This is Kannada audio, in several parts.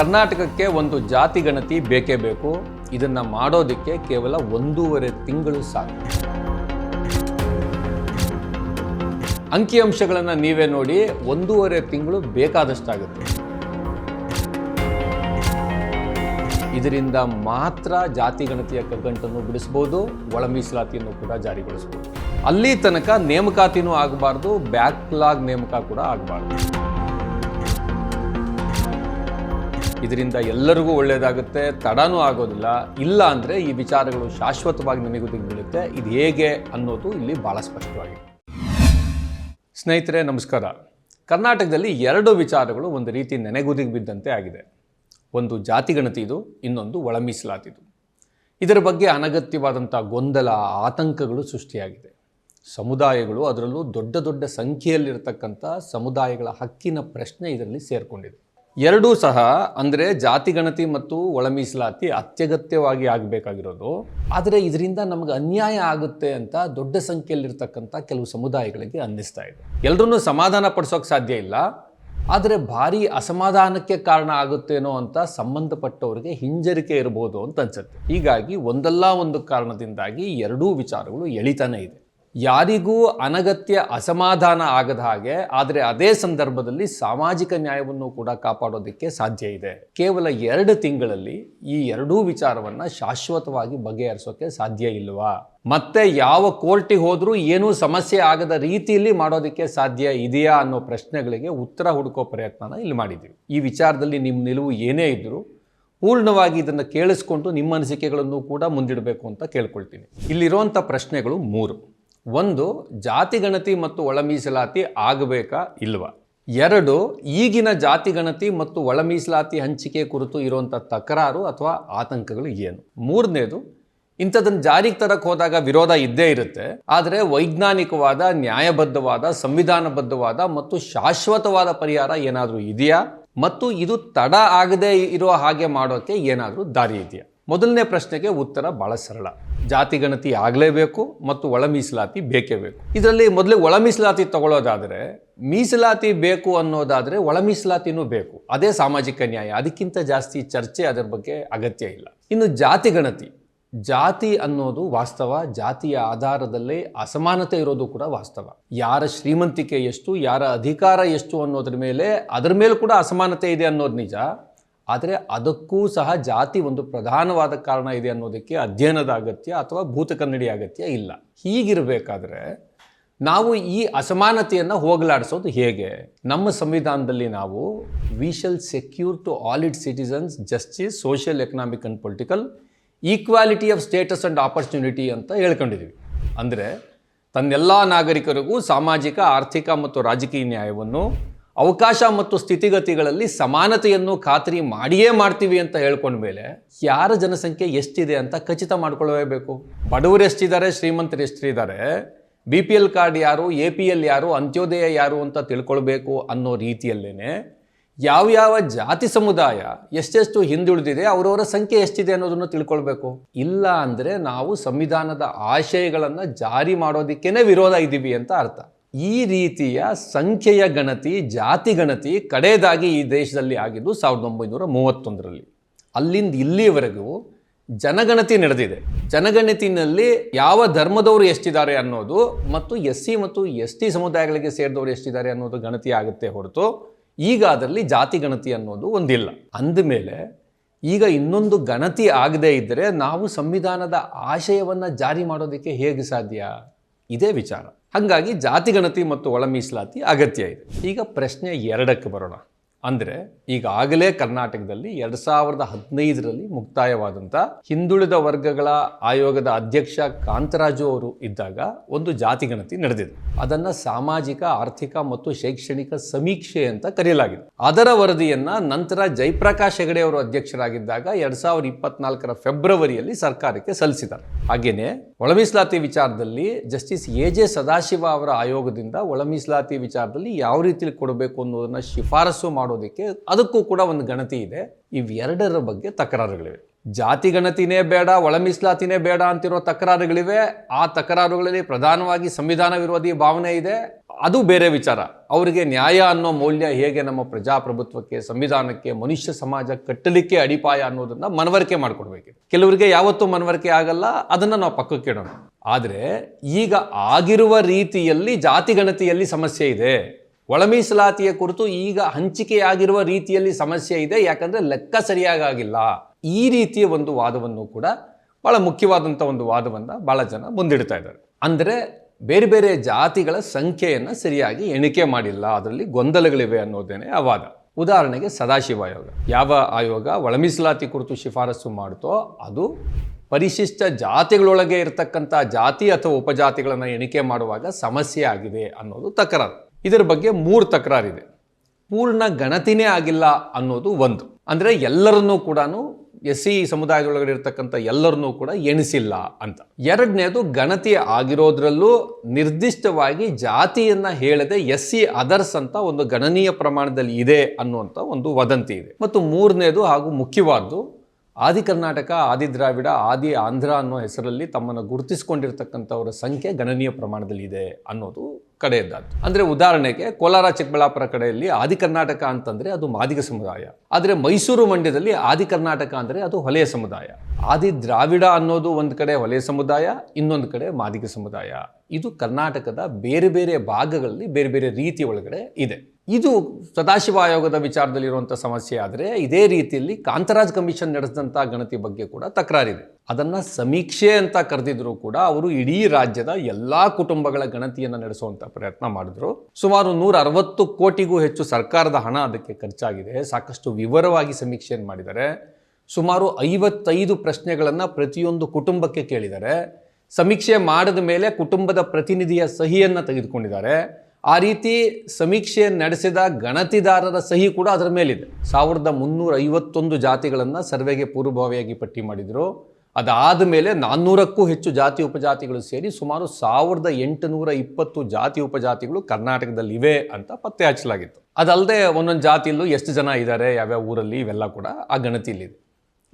ಕರ್ನಾಟಕಕ್ಕೆ ಒಂದು ಜಾತಿ ಗಣತಿ ಬೇಕೇ ಬೇಕು. ಇದನ್ನ ಮಾಡೋದಕ್ಕೆ ಕೇವಲ ಒಂದೂವರೆ ತಿಂಗಳು ಸಾಕು. ಅಂಕಿಅಂಶಗಳನ್ನು ನೀವೇ ನೋಡಿ ಒಂದೂವರೆ ತಿಂಗಳು ಬೇಕಾದಷ್ಟಾಗುತ್ತೆ. ಇದರಿಂದ ಮಾತ್ರ ಜಾತಿ ಗಣತಿಯ ಕಗ್ಗಂಟನ್ನು ಬಿಡಿಸ್ಬೋದು, ಒಳ ಮೀಸಲಾತಿಯನ್ನು ಕೂಡ ಜಾರಿಗೊಳಿಸ್ಬೋದು. ಅಲ್ಲಿ ತನಕ ನೇಮಕಾತಿನೂ ಆಗಬಾರ್ದು, ಬ್ಯಾಕ್ಲಾಗ್ ನೇಮಕ ಕೂಡ ಆಗಬಾರ್ದು. ಇದರಿಂದ ಎಲ್ಲರಿಗೂ ಒಳ್ಳೆಯದಾಗುತ್ತೆ ತಡನೂ ಆಗೋದಿಲ್ಲ. ಇಲ್ಲ ಅಂದರೆ ಈ ವಿಚಾರಗಳು ಶಾಶ್ವತವಾಗಿ ನಮಗೆ ಬೀಳುತ್ತೆ ಇದು ಹೇಗೆ ಅನ್ನೋದು ಇಲ್ಲಿ ಭಾಳ ಸ್ಪಷ್ಟವಾಗಿದೆ ಸ್ನೇಹಿತರೆ, ನಮಸ್ಕಾರ. ಕರ್ನಾಟಕದಲ್ಲಿ ಎರಡು ವಿಚಾರಗಳು ಒಂದು ರೀತಿ ನೆನೆಗುದಿಗೆ ಬಿದ್ದಂತೆ ಆಗಿದೆ. ಒಂದು ಜಾತಿ ಗಣತಿ ಇದು, ಇನ್ನೊಂದು ಒಳ ಮೀಸಲಾತಿದು ಇದರ ಬಗ್ಗೆ ಅನಗತ್ಯವಾದಂಥ ಗೊಂದಲ, ಆತಂಕಗಳು ಸೃಷ್ಟಿಯಾಗಿದೆ. ಸಮುದಾಯಗಳು ಅದರಲ್ಲೂ ದೊಡ್ಡ ದೊಡ್ಡ ಸಂಖ್ಯೆಯಲ್ಲಿರತಕ್ಕಂಥ ಸಮುದಾಯಗಳ ಹಕ್ಕಿನ ಪ್ರಶ್ನೆ ಇದರಲ್ಲಿ ಸೇರಿಕೊಂಡಿದೆ. ಎರಡೂ ಸಹ ಅಂದರೆ ಜಾತಿ ಗಣತಿ ಮತ್ತು ಒಳ ಮೀಸಲಾತಿ ಅತ್ಯಗತ್ಯವಾಗಿ ಆಗಬೇಕಾಗಿರೋದು. ಆದರೆ ಇದರಿಂದ ನಮಗೆ ಅನ್ಯಾಯ ಆಗುತ್ತೆ ಅಂತ ದೊಡ್ಡ ಸಂಖ್ಯೆಯಲ್ಲಿರ್ತಕ್ಕಂಥ ಕೆಲವು ಸಮುದಾಯಗಳಿಗೆ ಅನ್ನಿಸ್ತಾ ಇದೆ. ಎಲ್ಲರನ್ನೂ ಸಮಾಧಾನ ಪಡಿಸೋಕೆ ಸಾಧ್ಯ ಇಲ್ಲ. ಆದರೆ ಭಾರಿ ಅಸಮಾಧಾನಕ್ಕೆ ಕಾರಣ ಆಗುತ್ತೇನೋ ಅಂತ ಸಂಬಂಧಪಟ್ಟವರಿಗೆ ಹಿಂಜರಿಕೆ ಇರಬಹುದು ಅಂತ ಅನ್ಸುತ್ತೆ. ಹೀಗಾಗಿ ಒಂದಲ್ಲ ಒಂದು ಕಾರಣದಿಂದಾಗಿ ಎರಡೂ ವಿಚಾರಗಳು ಎಳಿತಾನೆ ಇದೆ. ಯಾರಿಗೂ ಅನಗತ್ಯ ಅಸಮಾಧಾನ ಆಗದ ಹಾಗೆ, ಆದರೆ ಅದೇ ಸಂದರ್ಭದಲ್ಲಿ ಸಾಮಾಜಿಕ ನ್ಯಾಯವನ್ನು ಕೂಡ ಕಾಪಾಡೋದಕ್ಕೆ ಸಾಧ್ಯ ಇದೆ. ಕೇವಲ ಎರಡು ತಿಂಗಳಲ್ಲಿ ಈ ಎರಡೂ ವಿಚಾರವನ್ನ ಶಾಶ್ವತವಾಗಿ ಬಗೆಹರಿಸೋಕೆ ಸಾಧ್ಯ ಇಲ್ವಾ? ಮತ್ತೆ ಯಾವ ಕೋರ್ಟಿಗೆ ಹೋದರೂ ಏನೂ ಸಮಸ್ಯೆ ಆಗದ ರೀತಿಯಲ್ಲಿ ಮಾಡೋದಕ್ಕೆ ಸಾಧ್ಯ ಇದೆಯಾ ಅನ್ನೋ ಪ್ರಶ್ನೆಗಳಿಗೆ ಉತ್ತರ ಹುಡುಕೋ ಪ್ರಯತ್ನನ ಇಲ್ಲಿ ಮಾಡಿದ್ದೀವಿ. ಈ ವಿಚಾರದಲ್ಲಿ ನಿಮ್ಮ ನಿಲುವು ಏನೇ ಇದ್ದರೂ ಪೂರ್ಣವಾಗಿ ಇದನ್ನು ಕೇಳಿಸ್ಕೊಂಡು ನಿಮ್ಮ ಅನಿಸಿಕೆಗಳನ್ನು ಕೂಡ ಮುಂದಿಡಬೇಕು ಅಂತ ಕೇಳ್ಕೊಳ್ತೀನಿ. ಇಲ್ಲಿರುವಂಥ ಪ್ರಶ್ನೆಗಳು ಮೂರು. ಒಂದು ಜಾತಿ ಗಣತಿ ಮತ್ತು ಒಳ ಮೀಸಲಾತಿ ಆಗಬೇಕಾ ಇಲ್ವಾ? ಎರಡು, ಈಗಿನ ಜಾತಿ ಗಣತಿ ಮತ್ತು ಒಳ ಮೀಸಲಾತಿ ಹಂಚಿಕೆ ಕುರಿತು ಇರುವಂಥ ತಕರಾರು ಅಥವಾ ಆತಂಕಗಳು ಏನು? ಮೂರನೇದು ಇಂಥದನ್ನು ಜಾರಿಗೆ ತರಕ್ಕೆ ಹೋದಾಗ ವಿರೋಧ ಇದ್ದೇ ಇರುತ್ತೆ. ಆದರೆ ವೈಜ್ಞಾನಿಕವಾದ, ನ್ಯಾಯಬದ್ಧವಾದ, ಸಂವಿಧಾನಬದ್ಧವಾದ ಮತ್ತು ಶಾಶ್ವತವಾದ ಪರಿಹಾರ ಏನಾದರೂ ಇದೆಯಾ? ಮತ್ತು ಇದು ತಡ ಆಗದೇ ಇರೋ ಹಾಗೆ ಮಾಡೋಕ್ಕೆ ಏನಾದರೂ ದಾರಿ ಇದೆಯಾ? ಮೊದಲನೇ ಪ್ರಶ್ನೆಗೆ ಉತ್ತರ ಬಹಳ ಸರಳ. ಜಾತಿ ಗಣತಿ ಆಗಲೇಬೇಕು ಮತ್ತು ಒಳ ಮೀಸಲಾತಿ ಬೇಕೇ ಬೇಕು. ಇದರಲ್ಲಿ ಮೊದಲೇ ಒಳ ಮೀಸಲಾತಿ ತಗೊಳ್ಳೋದಾದರೆ ಮೀಸಲಾತಿ ಬೇಕು ಅನ್ನೋದಾದರೆ ಒಳ ಮೀಸಲಾತಿನೂ ಬೇಕು. ಅದೇ ಸಾಮಾಜಿಕ ನ್ಯಾಯ. ಅದಕ್ಕಿಂತ ಜಾಸ್ತಿ ಚರ್ಚೆ ಅದರ ಬಗ್ಗೆ ಅಗತ್ಯ ಇಲ್ಲ. ಇನ್ನು ಜಾತಿ ಗಣತಿ. ಜಾತಿ ಅನ್ನೋದು ವಾಸ್ತವ. ಜಾತಿಯ ಆಧಾರದಲ್ಲೇ ಅಸಮಾನತೆ ಇರೋದು ಕೂಡ ವಾಸ್ತವ. ಯಾರ ಶ್ರೀಮಂತಿಕೆ ಎಷ್ಟು, ಯಾರ ಅಧಿಕಾರ ಎಷ್ಟು ಅನ್ನೋದ್ರ ಮೇಲೆ, ಅದರ ಮೇಲೆ ಕೂಡ ಅಸಮಾನತೆ ಇದೆ ಅನ್ನೋದು ನಿಜ. ಆದರೆ ಅದಕ್ಕೂ ಸಹ ಜಾತಿ ಒಂದು ಪ್ರಧಾನವಾದ ಕಾರಣ ಇದೆ ಅನ್ನೋದಕ್ಕೆ ಅಧ್ಯಯನದ ಅಗತ್ಯ ಅಥವಾ ಭೂತಕನ್ನಡಿ ಅಗತ್ಯ ಇಲ್ಲ. ಹೀಗಿರಬೇಕಾದ್ರೆ ನಾವು ಈ ಅಸಮಾನತೆಯನ್ನು ಹೋಗಲಾಡಿಸೋದು ಹೇಗೆ? ನಮ್ಮ ಸಂವಿಧಾನದಲ್ಲಿ ನಾವು we shall secure to all its citizens justice social economic and political equality of status and opportunity ಅಂತ ಹೇಳ್ಕೊಂಡಿದ್ದೀವಿ ಅಂದರೆ ತನ್ನೆಲ್ಲ ನಾಗರಿಕರಿಗೂ ಸಾಮಾಜಿಕ, ಆರ್ಥಿಕ ಮತ್ತು ರಾಜಕೀಯ ನ್ಯಾಯವನ್ನು ಅವಕಾಶ ಮತ್ತು ಸ್ಥಿತಿಗತಿಗಳಲ್ಲಿ ಸಮಾನತೆಯನ್ನು ಖಾತ್ರಿ ಮಾಡಿಯೇ ಮಾಡ್ತೀವಿ ಅಂತ ಹೇಳ್ಕೊಂಡ ಮೇಲೆ ಯಾರ ಜನಸಂಖ್ಯೆ ಎಷ್ಟಿದೆ ಅಂತ ಖಚಿತ ಮಾಡ್ಕೊಳ್ಳಬೇಕು. ಬಡವರು ಎಷ್ಟಿದ್ದಾರೆ, ಶ್ರೀಮಂತರು ಎಷ್ಟಿದ್ದಾರೆ, ಬಿ ಪಿ ಎಲ್ ಕಾರ್ಡ್ ಯಾರು, ಎ ಪಿ ಎಲ್ ಯಾರು, ಅಂತ್ಯೋದಯ ಯಾರು ಅಂತ ತಿಳ್ಕೊಳ್ಬೇಕು ಅನ್ನೋ ರೀತಿಯಲ್ಲೇ ಯಾವ್ಯಾವ ಜಾತಿ ಸಮುದಾಯ ಎಷ್ಟೆಷ್ಟು ಹಿಂದುಳಿದಿದೆ, ಅವರವರ ಸಂಖ್ಯೆ ಎಷ್ಟಿದೆ ಅನ್ನೋದನ್ನು ತಿಳ್ಕೊಳ್ಬೇಕು. ಇಲ್ಲ ಅಂದರೆ ನಾವು ಸಂವಿಧಾನದ ಆಶಯಗಳನ್ನು ಜಾರಿ ಮಾಡೋದಕ್ಕೇನೆ ವಿರೋಧ ಇದ್ದೀವಿ ಅಂತ ಅರ್ಥ. ಈ ರೀತಿಯ ಸಂಖ್ಯೆಯ ಗಣತಿ, ಜಾತಿ ಗಣತಿ ಕಡೆಯದಾಗಿ ಈ ದೇಶದಲ್ಲಿ ಆಗಿದ್ದು ಸಾವಿರದ ಒಂಬೈನೂರ ಮೂವತ್ತೊಂದರಲ್ಲಿ. ಅಲ್ಲಿಂದ ಇಲ್ಲಿಯವರೆಗೂ ಜನಗಣತಿ ನಡೆದಿದೆ. ಜನಗಣತಿನಲ್ಲಿ ಯಾವ ಧರ್ಮದವರು ಎಷ್ಟಿದ್ದಾರೆ ಅನ್ನೋದು ಮತ್ತು ಎಸ್ ಸಿ ಮತ್ತು ಎಸ್ ಟಿ ಸಮುದಾಯಗಳಿಗೆ ಸೇರಿದವರು ಎಷ್ಟಿದ್ದಾರೆ ಅನ್ನೋದು ಗಣತಿ ಆಗುತ್ತೆ ಹೊರತು ಈಗ ಅದರಲ್ಲಿ ಜಾತಿ ಗಣತಿ ಅನ್ನೋದು ಒಂದಿಲ್ಲ. ಅಂದಮೇಲೆ ಈಗ ಇನ್ನೊಂದು ಗಣತಿ ಆಗದೇ ಇದ್ದರೆ ನಾವು ಸಂವಿಧಾನದ ಆಶಯವನ್ನು ಜಾರಿ ಮಾಡೋದಕ್ಕೆ ಹೇಗೆ ಸಾಧ್ಯ? ಇದೇ ವಿಚಾರ. ಹಾಗಾಗಿ ಜಾತಿ ಗಣತಿ ಮತ್ತು ಒಳ ಮೀಸಲಾತಿ ಅಗತ್ಯ ಇದೆ. ಈಗ ಪ್ರಶ್ನೆ ಎರಡಕ್ಕೆ ಬರೋಣ. ಅಂದರೆ ಈಗಾಗಲೇ ಕರ್ನಾಟಕದಲ್ಲಿ ಎರಡ್ ಸಾವಿರದ ಹದಿನೈದರಲ್ಲಿ ಮುಕ್ತಾಯವಾದಂಥ ಹಿಂದುಳಿದ ವರ್ಗಗಳ ಆಯೋಗದ ಅಧ್ಯಕ್ಷ ಕಾಂತರಾಜು ಅವರು ಇದ್ದಾಗ ಒಂದು ಜಾತಿ ಗಣತಿ ನಡೆದಿದೆ. ಅದನ್ನು ಸಾಮಾಜಿಕ, ಆರ್ಥಿಕ ಮತ್ತು ಶೈಕ್ಷಣಿಕ ಸಮೀಕ್ಷೆ ಅಂತ ಕರೆಯಲಾಗಿದೆ. ಅದರ ವರದಿಯನ್ನ ನಂತರ ಜಯಪ್ರಕಾಶ್ ಹೆಗಡೆ ಅವರು ಅಧ್ಯಕ್ಷರಾಗಿದ್ದಾಗ ಎರಡ್ ಸಾವಿರದ ಇಪ್ಪತ್ನಾಲ್ಕರ ಫೆಬ್ರವರಿಯಲ್ಲಿ ಸರ್ಕಾರಕ್ಕೆ ಸಲ್ಲಿಸಿದ್ದಾರೆ. ಹಾಗೇನೆ ಒಳಮೀಸಲಾತಿ ವಿಚಾರದಲ್ಲಿ ಜಸ್ಟಿಸ್ ಎ ಜೆ ಸದಾಶಿವ ಅವರ ಆಯೋಗದಿಂದ ಒಳಮೀಸಲಾತಿ ವಿಚಾರದಲ್ಲಿ ಯಾವ ರೀತಿಯಲ್ಲಿ ಕೊಡಬೇಕು ಅನ್ನೋದನ್ನ ಶಿಫಾರಸು ಮಾಡೋದಕ್ಕೆ ಅದಕ್ಕೂ ಕೂಡ ಒಂದು ಗಣತಿ ಇದೆ. ಇವೆರಡರ ಬಗ್ಗೆ ತಕರಾರುಗಳಿವೆ. ಜಾತಿ ಗಣತಿನೇ ಬೇಡ, ಒಳ ಮೀಸಲಾತಿನೇ ಬೇಡ ಅಂತಿರೋ ತಕರಾರುಗಳಿವೆ. ಆ ತಕರಾರುಗಳಲ್ಲಿ ಪ್ರಧಾನವಾಗಿ ಸಂವಿಧಾನ ವಿರೋಧಿ ಭಾವನೆ ಇದೆ. ಅದು ಬೇರೆ ವಿಚಾರ. ಅವರಿಗೆ ನ್ಯಾಯ ಅನ್ನೋ ಮೌಲ್ಯ ಹೇಗೆ ನಮ್ಮ ಪ್ರಜಾಪ್ರಭುತ್ವಕ್ಕೆ, ಸಂವಿಧಾನಕ್ಕೆ, ಮನುಷ್ಯ ಸಮಾಜ ಕಟ್ಟಲಿಕ್ಕೆ ಅಡಿಪಾಯ ಅನ್ನೋದನ್ನ ಮನವರಿಕೆ ಮಾಡಿಕೊಡ್ಬೇಕು ಕೆಲವರಿಗೆ ಯಾವತ್ತೂ ಮನವರಿಕೆ ಆಗಲ್ಲ, ಅದನ್ನ ನಾವು ಪಕ್ಕಕ್ಕೆ ಇಡೋಣ. ಆದರೆ ಈಗ ಆಗಿರುವ ರೀತಿಯಲ್ಲಿ ಜಾತಿ ಗಣತಿಯಲ್ಲಿ ಸಮಸ್ಯೆ ಇದೆ. ಒಳ ಮೀಸಲಾತಿಯ ಕುರಿತು ಈಗ ಹಂಚಿಕೆಯಾಗಿರುವ ರೀತಿಯಲ್ಲಿ ಸಮಸ್ಯೆ ಇದೆ. ಯಾಕಂದರೆ ಲೆಕ್ಕ ಸರಿಯಾಗಿ ಆಗಿಲ್ಲ ಈ ರೀತಿಯ ಒಂದು ವಾದವನ್ನು ಕೂಡ ಭಾಳ ಮುಖ್ಯವಾದಂಥ ಒಂದು ವಾದವನ್ನು ಭಾಳ ಜನ ಮುಂದಿಡ್ತಾ ಇದ್ದಾರೆ. ಅಂದರೆ ಬೇರೆ ಬೇರೆ ಜಾತಿಗಳ ಸಂಖ್ಯೆಯನ್ನು ಸರಿಯಾಗಿ ಎಣಿಕೆ ಮಾಡಿಲ್ಲ. ಅದರಲ್ಲಿ ಗೊಂದಲಗಳಿವೆ ಅನ್ನೋದೇನೆ ಆ ವಾದ. ಉದಾಹರಣೆಗೆ ಸದಾಶಿವ ಆಯೋಗ. ಯಾವ ಆಯೋಗ ಒಳ ಮೀಸಲಾತಿ ಕುರಿತು ಶಿಫಾರಸು ಮಾಡುತ್ತೋ ಅದು ಪರಿಶಿಷ್ಟ ಜಾತಿಗಳೊಳಗೆ ಇರತಕ್ಕಂಥ ಜಾತಿ ಅಥವಾ ಉಪಜಾತಿಗಳನ್ನು ಎಣಿಕೆ ಮಾಡುವಾಗ ಸಮಸ್ಯೆ ಆಗಿದೆ ಅನ್ನೋದು ತಕರಾರು. ಇದರ ಬಗ್ಗೆ ಮೂರು ತಕರಾರಿದೆ. ಪೂರ್ಣ ಗಣತಿನೇ ಆಗಿಲ್ಲ ಅನ್ನೋದು ಒಂದು. ಅಂದರೆ ಎಲ್ಲರನ್ನೂ ಕೂಡ ಎಸ್ ಸಿ ಸಮುದಾಯದೊಳಗಡೆ ಇರತಕ್ಕಂಥ ಎಲ್ಲರನ್ನೂ ಕೂಡ ಎಣಿಸಿಲ್ಲ ಅಂತ. ಎರಡನೇದು ಗಣತಿ ಆಗಿರೋದ್ರಲ್ಲೂ ನಿರ್ದಿಷ್ಟವಾಗಿ ಜಾತಿಯನ್ನು ಹೇಳದೆ ಎಸ್ ಸಿ ಅದರ್ಸ್ ಅಂತ ಒಂದು ಗಣನೀಯ ಪ್ರಮಾಣದಲ್ಲಿ ಇದೆ ಅನ್ನುವಂಥ ಒಂದು ವದಂತಿ ಇದೆ. ಮತ್ತು ಮೂರನೇದು ಹಾಗೂ ಮುಖ್ಯವಾದ್ದು ಆದಿ ಕರ್ನಾಟಕ, ಆದಿ ದ್ರಾವಿಡ, ಆದಿ ಆಂಧ್ರ ಅನ್ನೋ ಹೆಸರಲ್ಲಿ ತಮ್ಮನ್ನು ಗುರುತಿಸಿಕೊಂಡಿರ್ತಕ್ಕಂಥವರ ಸಂಖ್ಯೆ ಗಣನೀಯ ಪ್ರಮಾಣದಲ್ಲಿ ಇದೆ ಅನ್ನೋದು ಕಡೆಯದ್ದಾದ್ದು. ಅಂದರೆ ಉದಾಹರಣೆಗೆ ಕೋಲಾರ, ಚಿಕ್ಕಬಳ್ಳಾಪುರ ಕಡೆಯಲ್ಲಿ ಆದಿ ಕರ್ನಾಟಕ ಅಂತಂದರೆ ಅದು ಮಾದಿಗ ಸಮುದಾಯ. ಆದರೆ ಮೈಸೂರು ಮಂಡ್ಯದಲ್ಲಿ ಆದಿ ಕರ್ನಾಟಕ ಅಂದರೆ ಅದು ಹೊಲೆಯ ಸಮುದಾಯ. ಆದಿ ದ್ರಾವಿಡ ಅನ್ನೋದು ಒಂದು ಕಡೆ ಹೊಲೆಯ ಸಮುದಾಯ, ಇನ್ನೊಂದು ಕಡೆ ಮಾದಿಗ ಸಮುದಾಯ. ಇದು ಕರ್ನಾಟಕದ ಬೇರೆ ಬೇರೆ ಭಾಗಗಳಲ್ಲಿ ಬೇರೆ ಬೇರೆ ರೀತಿ ಒಳಗಡೆ ಇದೆ. ಇದು ಸದಾಶಿವ ಆಯೋಗದ ವಿಚಾರದಲ್ಲಿರುವಂಥ ಸಮಸ್ಯೆ ಆದರೆ ಇದೇ ರೀತಿಯಲ್ಲಿ ಕಾಂತರಾಜ್ ಕಮಿಷನ್ ನಡೆಸಿದಂಥ ಗಣತಿ ಬಗ್ಗೆ ಕೂಡ ತಕರಾರಿದೆ. ಅದನ್ನು ಸಮೀಕ್ಷೆ ಅಂತ ಕರೆದಿದ್ರು ಕೂಡ ಅವರು ಇಡೀ ರಾಜ್ಯದ ಎಲ್ಲ ಕುಟುಂಬಗಳ ಗಣತಿಯನ್ನು ನಡೆಸುವಂಥ ಪ್ರಯತ್ನ ಮಾಡಿದ್ರು. ಸುಮಾರು ನೂರ ಅರವತ್ತು ಕೋಟಿಗೂ ಹೆಚ್ಚು ಸರ್ಕಾರದ ಹಣ ಅದಕ್ಕೆ ಖರ್ಚಾಗಿದೆ. ಸಾಕಷ್ಟು ವಿವರವಾಗಿ ಸಮೀಕ್ಷೆಯನ್ನು ಮಾಡಿದ್ದಾರೆ. ಸುಮಾರು ಐವತ್ತೈದು ಪ್ರಶ್ನೆಗಳನ್ನು ಪ್ರತಿಯೊಂದು ಕುಟುಂಬಕ್ಕೆ ಕೇಳಿದ್ದಾರೆ. ಸಮೀಕ್ಷೆ ಮಾಡಿದ ಮೇಲೆ ಕುಟುಂಬದ ಪ್ರತಿನಿಧಿಯ ಸಹಿಯನ್ನು ತೆಗೆದುಕೊಂಡಿದ್ದಾರೆ. ಆ ರೀತಿ ಸಮೀಕ್ಷೆ ನಡೆಸಿದ ಗಣತಿದಾರರ ಸಹಿ ಕೂಡ ಅದರ ಮೇಲಿದೆ. ಸಾವಿರದ ಮುನ್ನೂರ ಐವತ್ತೊಂದು ಜಾತಿಗಳನ್ನು ಸರ್ವೆಗೆ ಪೂರ್ವಭಾವಿಯಾಗಿ ಪಟ್ಟಿ ಮಾಡಿದರು. ಅದಾದ ಮೇಲೆ ನಾನ್ನೂರಕ್ಕೂ ಹೆಚ್ಚು ಜಾತಿ ಉಪಜಾತಿಗಳು ಸೇರಿ ಸುಮಾರು ಸಾವಿರದ ಎಂಟುನೂರ ಇಪ್ಪತ್ತು ಜಾತಿ ಉಪಜಾತಿಗಳು ಕರ್ನಾಟಕದಲ್ಲಿ ಇವೆ ಅಂತ ಪತ್ತೆ ಹಚ್ಚಲಾಗಿತ್ತು. ಅದಲ್ಲದೆ ಒಂದೊಂದು ಜಾತಿಯಲ್ಲೂ ಎಷ್ಟು ಜನ ಇದ್ದಾರೆ ಯಾವ್ಯಾವ ಊರಲ್ಲಿ ಇವೆಲ್ಲ ಕೂಡ ಆ ಗಣತಿಯಲ್ಲಿದೆ.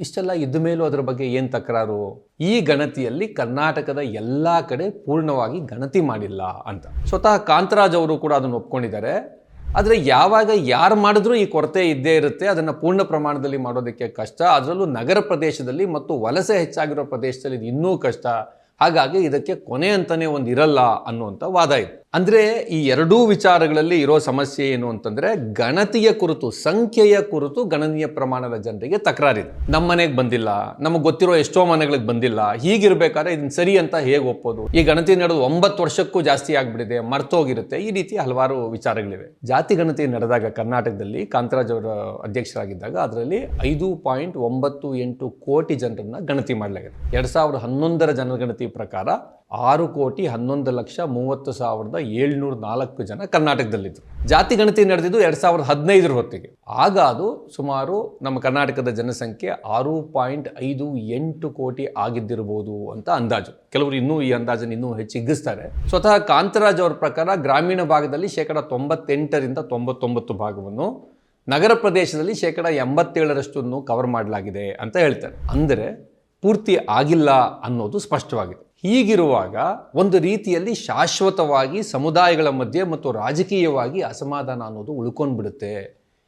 ಇಷ್ಟೆಲ್ಲ ಇದ್ದ ಮೇಲೂ ಅದರ ಬಗ್ಗೆ ಏನು ತಕರಾರು? ಈ ಗಣತಿಯಲ್ಲಿ ಕರ್ನಾಟಕದ ಎಲ್ಲ ಕಡೆ ಪೂರ್ಣವಾಗಿ ಗಣತಿ ಮಾಡಿಲ್ಲ ಅಂತ. ಸ್ವತಃ ಕಾಂತರಾಜ್ ಅವರು ಕೂಡ ಅದನ್ನು ಒಪ್ಕೊಂಡಿದ್ದಾರೆ. ಆದರೆ ಯಾವಾಗ ಯಾರು ಮಾಡಿದ್ರೂ ಈ ಕೊರತೆ ಇದ್ದೇ ಇರುತ್ತೆ. ಅದನ್ನು ಪೂರ್ಣ ಪ್ರಮಾಣದಲ್ಲಿ ಮಾಡೋದಕ್ಕೆ ಕಷ್ಟ. ಅದರಲ್ಲೂ ನಗರ ಪ್ರದೇಶದಲ್ಲಿ ಮತ್ತು ವಲಸೆ ಹೆಚ್ಚಾಗಿರೋ ಪ್ರದೇಶದಲ್ಲಿ ಇದು ಇನ್ನೂ ಕಷ್ಟ. ಹಾಗಾಗಿ ಇದಕ್ಕೆ ಕೊನೆ ಅಂತಲೇ ಒಂದು ಇರಲ್ಲ ಅನ್ನುವಂಥ ವಾದ ಇದೆ. ಅಂದ್ರೆ ಈ ಎರಡೂ ವಿಚಾರಗಳಲ್ಲಿ ಇರೋ ಸಮಸ್ಯೆ ಏನು ಅಂತಂದರೆ ಗಣತಿಯ ಕುರಿತು, ಸಂಖ್ಯೆಯ ಕುರಿತು ಗಣನೀಯ ಪ್ರಮಾಣದ ಜನರಿಗೆ ತಕರಾರಿದೆ. ನಮ್ಮ ಮನೆಗೆ ಬಂದಿಲ್ಲ, ನಮಗೆ ಗೊತ್ತಿರೋ ಎಷ್ಟೋ ಮನೆಗಳಿಗೆ ಬಂದಿಲ್ಲ, ಹೀಗಿರ್ಬೇಕಾದ್ರೆ ಇದನ್ನ ಸರಿ ಅಂತ ಹೇಗೆ ಒಪ್ಪೋದು? ಈ ಗಣತಿ ನಡೆದು ಒಂಬತ್ತು ವರ್ಷಕ್ಕೂ ಜಾಸ್ತಿ ಆಗಿಬಿಟ್ಟಿದೆ, ಮರ್ತೋಗಿರುತ್ತೆ, ಈ ರೀತಿ ಹಲವಾರು ವಿಚಾರಗಳಿವೆ. ಜಾತಿ ಗಣತಿ ನಡೆದಾಗ ಕರ್ನಾಟಕದಲ್ಲಿ ಕಾಂತರಾಜ್ ಅವರ ಅಧ್ಯಕ್ಷರಾಗಿದ್ದಾಗ ಅದರಲ್ಲಿ ಐದು ಪಾಯಿಂಟ್ ಒಂಬತ್ತು ಎಂಟು ಕೋಟಿ ಜನರನ್ನ ಗಣತಿ ಮಾಡಲಾಗಿದೆ. ಎರಡು ಸಾವಿರದ ಹನ್ನೊಂದರ ಜನಗಣತಿ ಪ್ರಕಾರ ಆರು ಕೋಟಿ ಹನ್ನೊಂದು ಲಕ್ಷ ಮೂವತ್ತು ಸಾವಿರದ ಏಳ್ನೂರ ನಾಲ್ಕು ಜನ ಕರ್ನಾಟಕದಲ್ಲಿದ್ದರು ಜಾತಿ ಗಣತಿ ನಡೆದಿದ್ದು ಎರಡು ಸಾವಿರದ ಹದಿನೈದರ ಹೊತ್ತಿಗೆ. ಆಗ ಅದು ಸುಮಾರು ನಮ್ಮ ಕರ್ನಾಟಕದ ಜನಸಂಖ್ಯೆ ಆರು ಪಾಯಿಂಟ್ ಐದು ಎಂಟು ಕೋಟಿ ಆಗಿದ್ದಿರಬಹುದು ಅಂತ ಅಂದಾಜು. ಕೆಲವರು ಇನ್ನೂ ಈ ಅಂದಾಜನ್ನು ಇನ್ನೂ ಹೆಚ್ಚಿಗ್ಗಿಸ್ತಾರೆ ಸ್ವತಃ ಕಾಂತರಾಜ್ ಅವರ ಪ್ರಕಾರ ಗ್ರಾಮೀಣ ಭಾಗದಲ್ಲಿ ಶೇಕಡ ತೊಂಬತ್ತೆಂಟರಿಂದ ತೊಂಬತ್ತೊಂಬತ್ತು ಭಾಗವನ್ನು ನಗರ ಪ್ರದೇಶದಲ್ಲಿ ಶೇಕಡ ಎಂಬತ್ತೇಳರಷ್ಟನ್ನು ಕವರ್ ಮಾಡಲಾಗಿದೆ ಅಂತ ಹೇಳ್ತಾರೆ. ಅಂದರೆ ಪೂರ್ತಿ ಆಗಿಲ್ಲ ಅನ್ನೋದು ಸ್ಪಷ್ಟವಾಗಿದೆ. ಹೀಗಿರುವಾಗ ಒಂದು ರೀತಿಯಲ್ಲಿ ಶಾಶ್ವತವಾಗಿ ಸಮುದಾಯಗಳ ಮಧ್ಯೆ ಮತ್ತು ರಾಜಕೀಯವಾಗಿ ಅಸಮಾಧಾನ ಅನ್ನೋದು ಉಳ್ಕೊಂಡ್ಬಿಡುತ್ತೆ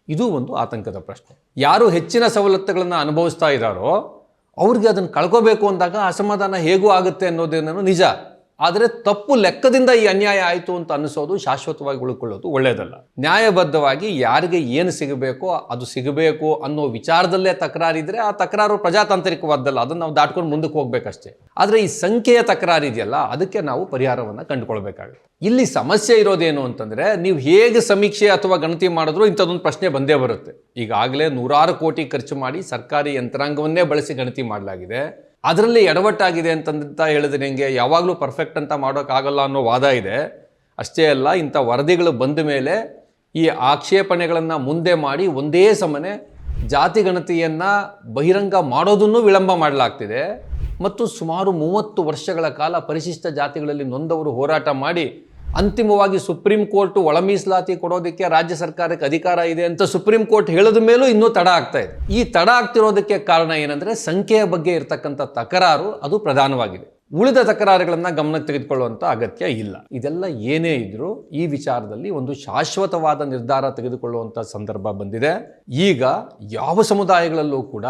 ಇದು ಒಂದು ಆತಂಕದ ಪ್ರಶ್ನೆ. ಯಾರು ಹೆಚ್ಚಿನ ಸವಲತ್ತುಗಳನ್ನು ಅನುಭವಿಸ್ತಾ ಇದ್ದಾರೋ ಅವ್ರಿಗೆ ಅದನ್ನು ಕಳ್ಕೋಬೇಕು ಅಂದಾಗ ಅಸಮಾಧಾನ ಹೇಗೂ ಆಗುತ್ತೆ ಅನ್ನೋದೇನೋ ನಿಜ. ಆದರೆ ತಪ್ಪು ಲೆಕ್ಕದಿಂದ ಈ ಅನ್ಯಾಯ ಆಯಿತು ಅಂತ ಅನ್ನಿಸೋದು ಶಾಶ್ವತವಾಗಿ ಉಳ್ಕೊಳ್ಳೋದು ಒಳ್ಳೆಯದಲ್ಲ ನ್ಯಾಯಬದ್ಧವಾಗಿ ಯಾರಿಗೆ ಏನು ಸಿಗಬೇಕೋ ಅದು ಸಿಗಬೇಕು ಅನ್ನೋ ವಿಚಾರದಲ್ಲೇ ತಕರಾರಿದ್ರೆ ಆ ತಕರಾರು ಪ್ರಜಾತಾಂತ್ರಿಕವಾದ್ದಲ್ಲ, ಅದನ್ನು ನಾವು ದಾಟ್ಕೊಂಡು ಮುಂದಕ್ಕೆ ಹೋಗ್ಬೇಕಷ್ಟೇ. ಆದರೆ ಈ ಸಂಖ್ಯೆಯ ತಕರಾರಿದೆಯಲ್ಲ ಅದಕ್ಕೆ ನಾವು ಪರಿಹಾರವನ್ನು ಕಂಡುಕೊಳ್ಬೇಕಾಗುತ್ತೆ. ಇಲ್ಲಿ ಸಮಸ್ಯೆ ಇರೋದೇನು ಅಂತಂದ್ರೆ, ನೀವು ಹೇಗೆ ಸಮೀಕ್ಷೆ ಅಥವಾ ಗಣತಿ ಮಾಡಿದ್ರು ಇಂಥದ್ದೊಂದು ಪ್ರಶ್ನೆ ಬಂದೇ ಬರುತ್ತೆ. ಈಗಾಗಲೇ ನೂರಾರು ಕೋಟಿ ಖರ್ಚು ಮಾಡಿ ಸರ್ಕಾರಿ ಯಂತ್ರಾಂಗವನ್ನೇ ಬಳಸಿ ಗಣತಿ ಮಾಡಲಾಗಿದೆ. ಅದರಲ್ಲಿ ಎಡವಟ್ಟಾಗಿದೆ ಅಂತಂತ ಹೇಳಿದ್ರೆ ನಿಮಗೆ ಯಾವಾಗಲೂ ಪರ್ಫೆಕ್ಟ್ ಅಂತ ಮಾಡೋಕ್ಕಾಗಲ್ಲ ಅನ್ನೋ ವಾದ ಇದೆ. ಅಷ್ಟೇ ಅಲ್ಲ, ಇಂಥ ವರದಿಗಳು ಬಂದ ಮೇಲೆ ಈ ಆಕ್ಷೇಪಣೆಗಳನ್ನು ಮುಂದೆ ಮಾಡಿ ಒಂದೇ ಸಮನೆ ಜಾತಿ ಗಣತಿಯನ್ನು ಬಹಿರಂಗ ಮಾಡೋದನ್ನು ವಿಳಂಬ ಮಾಡಲಾಗ್ತಿದೆ. ಮತ್ತು ಸುಮಾರು ಮೂವತ್ತು ವರ್ಷಗಳ ಕಾಲ ಪರಿಶಿಷ್ಟ ಜಾತಿಗಳಲ್ಲಿ ನೊಂದವರು ಹೋರಾಟ ಮಾಡಿ ಅಂತಿಮವಾಗಿ ಸುಪ್ರೀಂ ಕೋರ್ಟ್ ಒಳ ಮೀಸಲಾತಿ ಕೊಡೋದಕ್ಕೆ ರಾಜ್ಯ ಸರ್ಕಾರಕ್ಕೆ ಅಧಿಕಾರ ಇದೆ ಅಂತ ಸುಪ್ರೀಂ ಕೋರ್ಟ್ ಹೇಳಿದ ಮೇಲೂ ಇನ್ನೂ ತಡ ಆಗ್ತಾ ಇದೆ. ಈ ತಡ ಆಗ್ತಿರೋದಕ್ಕೆ ಕಾರಣ ಏನಂದ್ರೆ ಸಂಖ್ಯೆಯ ಬಗ್ಗೆ ಇರತಕ್ಕಂಥ ತಕರಾರು ಅದು ಪ್ರಧಾನವಾಗಿದೆ. ಉಳಿದ ತಕರಾರುಗಳನ್ನು ಗಮನಕ್ಕೆ ತೆಗೆದುಕೊಳ್ಳುವಂಥ ಅಗತ್ಯ ಇಲ್ಲ. ಇದೆಲ್ಲ ಏನೇ ಇದ್ರೂ ಈ ವಿಚಾರದಲ್ಲಿ ಒಂದು ಶಾಶ್ವತವಾದ ನಿರ್ಧಾರ ತೆಗೆದುಕೊಳ್ಳುವಂಥ ಸಂದರ್ಭ ಬಂದಿದೆ. ಈಗ ಯಾವ ಸಮುದಾಯಗಳಲ್ಲೂ ಕೂಡ